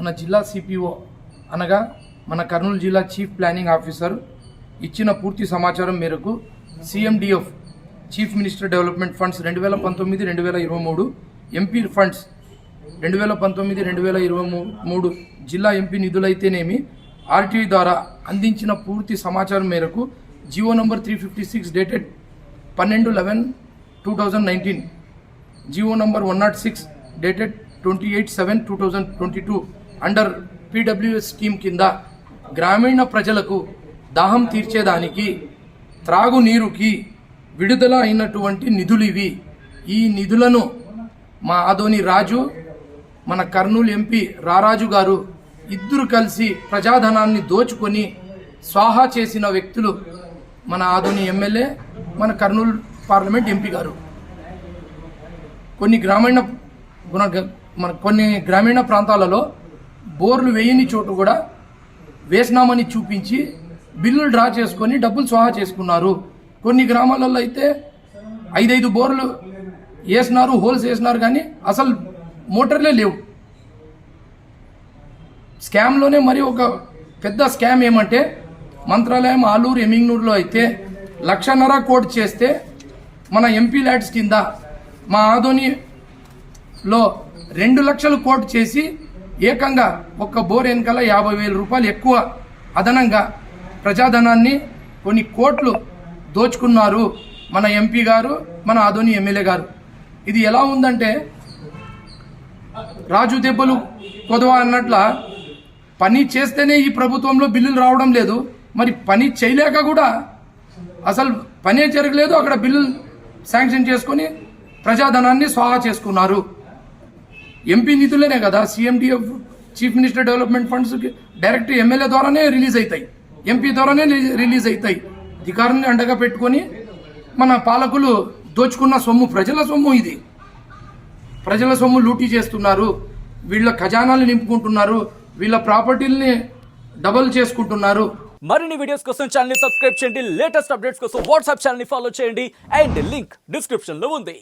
మన జిల్లా సిపిఓ అనగా మన కర్నూలు జిల్లా చీఫ్ ప్లానింగ్ ఆఫీసర్ ఇచ్చిన పూర్తి సమాచారం మేరకు CMDF chief minister development funds రెండు వేల పంతొమ్మిది రెండు వేల ఇరవై మూడు ఎంపీ ఫండ్స్ రెండు వేల పంతొమ్మిది రెండు వేల ఇరవై మూడు జిల్లా ఎంపీ నిధులైతేనేమి ఆర్టీఐ ద్వారా అందించిన పూర్తి సమాచారం మేరకు Jio number three fifty six dated పన్నెండు eleven two thousand nineteen Jio number one nought six dated twenty eight seven two thousand twenty two under PWS scheme కింద గ్రామీణ ప్రజలకు దాహం తీర్చేదానికి త్రాగునీరుకి విడుదల అయినటువంటి నిధులు ఇవి. ఈ నిధులను మా ఆదోని రాజు మన కర్నూలు ఎంపీ రారాజు గారు ఇద్దరు కలిసి ప్రజాధనాన్ని దోచుకొని స్వాహా చేసిన వ్యక్తులు మన ఆదోని ఎమ్మెల్యే మన కర్నూలు పార్లమెంట్ ఎంపీ గారు. కొన్ని గ్రామీణ మన కొన్ని గ్రామీణ ప్రాంతాలలో బోర్లు వేయని చోటు కూడా వేసినామని చూపించి బిల్లులు డ్రా చేసుకొని డబ్బులు స్వాహా చేసుకున్నారు. కొన్ని గ్రామాలలో అయితే ఐదైదు బోర్లు వేసినారు హోల్స్ వేసినారు కానీ అసలు మోటార్లే లేవు. స్కామ్లోనే మరి ఒక పెద్ద స్కామ్ ఏమంటే మంత్రాలయం ఆలూరు ఎమింగ్నూరులో అయితే లక్షన్నర కోట్ చేస్తే మన ఎంపీ ల్యాడ్స్ కింద మా ఆధోనిలో రెండు లక్షలు కోట్ చేసి ఏకంగా ఒక్క బోర్ వెనకాల యాభై వేల రూపాయలు ఎక్కువ. అదనంగా ప్రజాధనాన్ని కొన్ని కోట్లు దోచుకున్నారు మన ఎంపీ గారు మన ఆదోని ఎమ్మెల్యే గారు. ఇది ఎలా ఉందంటే రాజు దెబ్బలు కొదవ అన్నట్ల పని చేస్తేనే ఈ ప్రభుత్వంలో బిల్లులు రావడం లేదు. మరి పని చేయలేక కూడా అసలు పనే జరగలేదు. అక్కడ బిల్లులు శాంక్షన్ చేసుకొని ప్రజాధనాన్ని స్వాహా చేసుకున్నారు. ఎంపీ నిధులనే కదా CMDF chief minister development funds direct MLA ద్వారానే రిలీజ్ అవుతాయి ఎంపీ ద్వారానే రిలీజ్ అవుతాయి అధికారాన్ని అండగా పెట్టుకొని మన పాలకులు దోచుకున్న సొమ్ము ప్రజల సొమ్ము ఇది. ప్రజల సొమ్ము లూటీ చేస్తున్నారు. వీళ్ళ ఖజానాలు నింపుకుంటున్నారు. వీళ్ళ ప్రాపర్టీల్ని డబల్ చేసుకుంటున్నారు. మరిన్ని వీడియోస్ కోసం ఛానల్ సబ్స్క్రైబ్ చేయండి. లేటెస్ట్ అప్డేట్స్ కోసం వాట్సాప్ ఛానల్ ఫాలో చేయండి. అండ్ లింక్ డిస్క్రిప్షన్లో ఉంది.